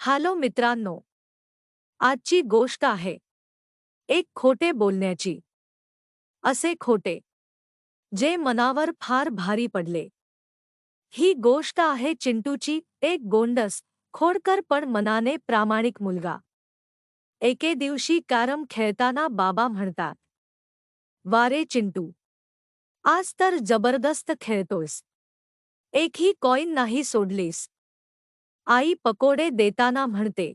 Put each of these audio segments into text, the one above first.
Hello मित्रांनो आजची गोष्ट आहे एक खोटे बोलण्याची. असे खोटे जे मनावर फार भारी पडले. ही गोष्ट आहे चिंटूची एक गोंडस खोडकर पण मनाने प्रामाणिक मुलगा. एके दिवशी कॅरम खेळताना बाबा म्हणतात वारे चिंटू आज तर जबरदस्त खेळतोस एकही कॉईन नाही सोडलीस. आई पकोडे देताना म्हणते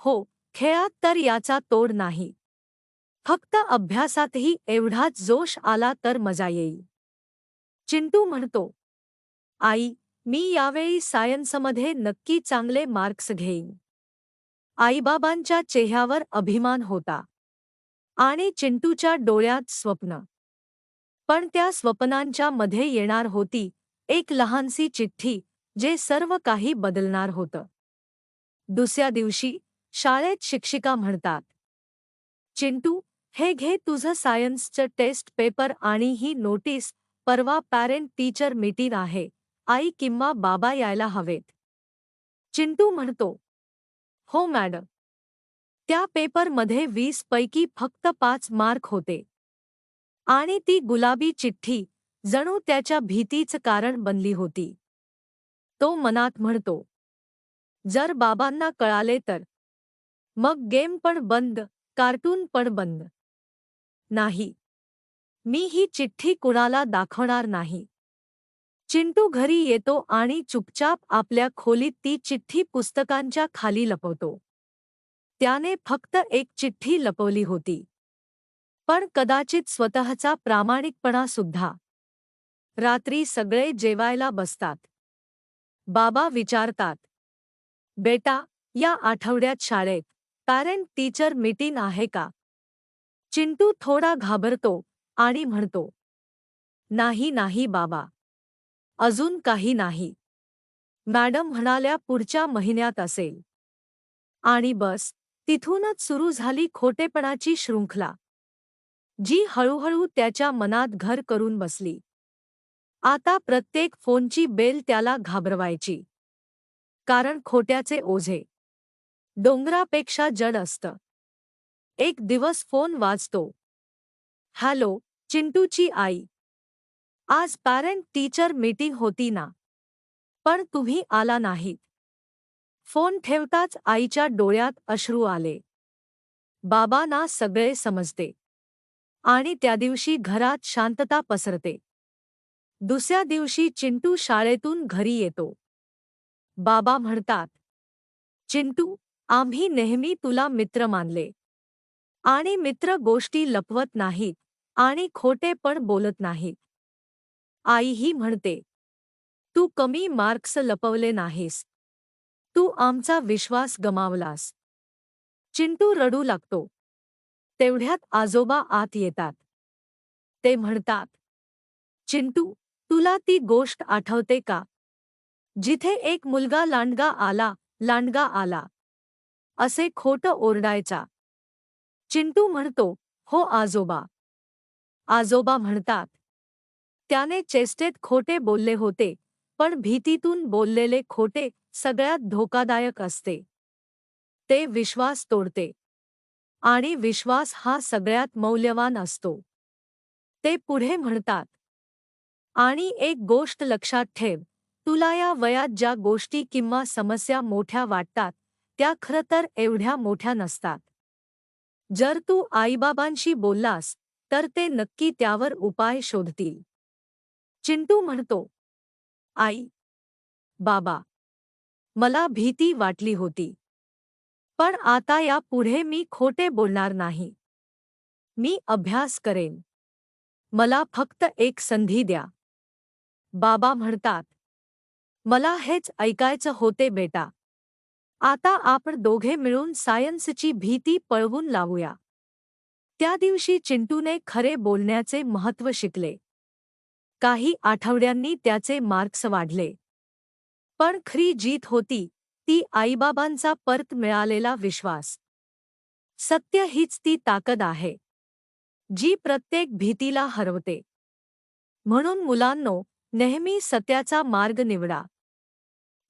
हो खेळात तर याचा तोड नाही. फक्त अभ्यासातही एवढाच जोश आला तर मजा येईल. चिंटू म्हणतो आई मी यावेळी सायन्समध्ये नक्की चांगले मार्क्स घेईन. आईबाबांच्या चेहऱ्यावर अभिमान होता आणि चिंटूच्या डोळ्यात स्वप्न. पण त्या स्वप्नांच्या मध्ये येणार होती एक लहानसी चिठ्ठी जे सर्व काही बदलणार होतं. दुसऱ्या दिवशी शाळेत शिक्षिका म्हणतात चिंटू हे घे तुझं सायन्सचं टेस्ट पेपर आणि ही नोटीस परवा पॅरेंट टीचर मीटिंग आहे. आई किंवा बाबा यायला हवेत. चिंटू म्हणतो हो मॅडम. त्या पेपरमध्ये वीस पैकी फक्त पाच मार्क होते. आणि ती गुलाबी चिठ्ठी जणू त्याच्या भीतीचं कारण बनली होती. तो मनात म्हणतो जर बाबांना कळाले तर. मग गेम पण बंद कार्टून पण बंद. नाही. मी ही चिठ्ठी कुणाला दाखवणार नाही. चिंटू घरी येतो आणि चुपचाप आपल्या खोलीत ती चिठ्ठी पुस्तकांच्या खाली लपवतो. त्याने फक्त एक चिठ्ठी लपवली होती. पण कदाचित स्वतःचा प्रामाणिकपणा सुद्धा रात्री सगळे जेवायला बसतात. बाबा विचारतात. बेटा या आठवड्यात शाळेत पॅरेंट टीचर मीटिंग आहे का? चिंटू थोडा घाबरतो आणि म्हणतो नाही नाही बाबा. अजून काही नाही. मॅडम म्हणाल्या पुढच्या महिन्यात असेल. आणि बस तिथूनच सुरू झाली खोटेपणाची शृंखला. जी हळूहळू त्याच्या मनात घर करून बसली. आता प्रत्येक फोनची बेल त्याला घाबरवायची. कारण खोट्याचे ओझे. डोंगरापेक्षा जड असतं. एक दिवस फोन वाजतो. हॅलो चिंटूची आई. आज पॅरेंट टीचर मीटिंग होती ना? पण तुम्ही आला नाहीत. फोन ठेवताच आईच्या डोळ्यात अश्रू आले. बाबांना सगळे समजते. आणि त्या दिवशी घरात शांतता पसरते. दुसऱ्या दिवशी चिंटू शाळेतून घरी येतो. बाबा म्हणतात चिंटू आम्ही नेहमी तुला मित्र मानले. आणि मित्र गोष्टी लपवत नाहीत आणि खोटे पण बोलत नाहीत. आईही म्हणते तू कमी मार्क्स लपवले नाहीस. तू आमचा विश्वास गमावलास. चिंटू रडू लागतो. तेवढ्यात आजोबा आत येतात. ते म्हणतात चिंटू तुला ती गोष्ट आठवते का? जिथे एक मुलगा लांडगा आला लांडगा आला. असे खोटं ओरडायचा. चिंटू म्हणतो हो आजोबा. आजोबा म्हणतात त्याने चेष्टेत खोटे बोलले होते पण भीतीतून बोललेले खोटे सगळ्यात धोकादायक असते. ते विश्वास तोडते. आणि विश्वास हा सगळ्यात मौल्यवान असतो. ते पुढे म्हणतात आणि एक गोष्ट लक्षात ठेव तुला या वयात ज्या गोष्टी किंवा समस्या मोठ्या वाटतात त्या खरं तर एवढ्या मोठ्या नसतात. जर तू आईबाबांशी बोललास तर ते नक्की त्यावर उपाय शोधतील. चिंटू म्हणतो आई बाबा मला भीती वाटली होती. पण आता या पुढे मी खोटे बोलणार नाही. मी अभ्यास करेन. मला फक्त एक संधी द्या. बाबा म्हणतात मला हेच ऐकायचं होते बेटा. आता आपण दोघे मिळून सायन्सची भीती पळवून लावूया. त्या दिवशी चिंटूने खरे बोलण्याचे महत्त्व शिकले. काही आठवड्यांनी त्याचे मार्क्स वाढले. पण खरी जीत होती ती आईबाबांचा परत मिळालेला विश्वास. सत्य हीच ती ताकद आहे जी प्रत्येक भीतीला हरवते. म्हणून मुलांनो नेहमी सत्याचा मार्ग निवडा.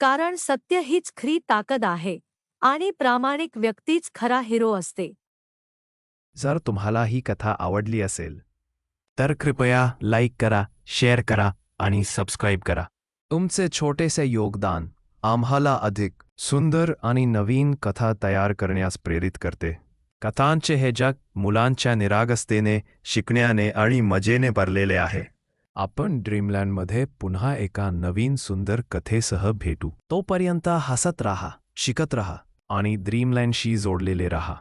कारण सत्य हीच खरी ताकद आहे आणि प्रामाणिक व्यक्तीच खरा हिरो असते. जर तुम्हाला ही कथा आवडली असेल तर कृपया लाईक करा शेअर करा आणि सबस्क्राईब करा. तुमचे छोटेसे योगदान आम्हाला अधिक सुंदर आणि नवीन कथा तयार करण्यास प्रेरित करते. कथांचे हे जग मुलांच्या निरागसतेने शिकण्याने आणि मजेने भरलेले आहे. आपण ड्रीमलँडमध्ये पुन्हा एका नवीन सुंदर कथेसह भेटू. तोपर्यंत हसत राहा शिकत राहा आणि ड्रीमलँडशी जोडलेले राहा.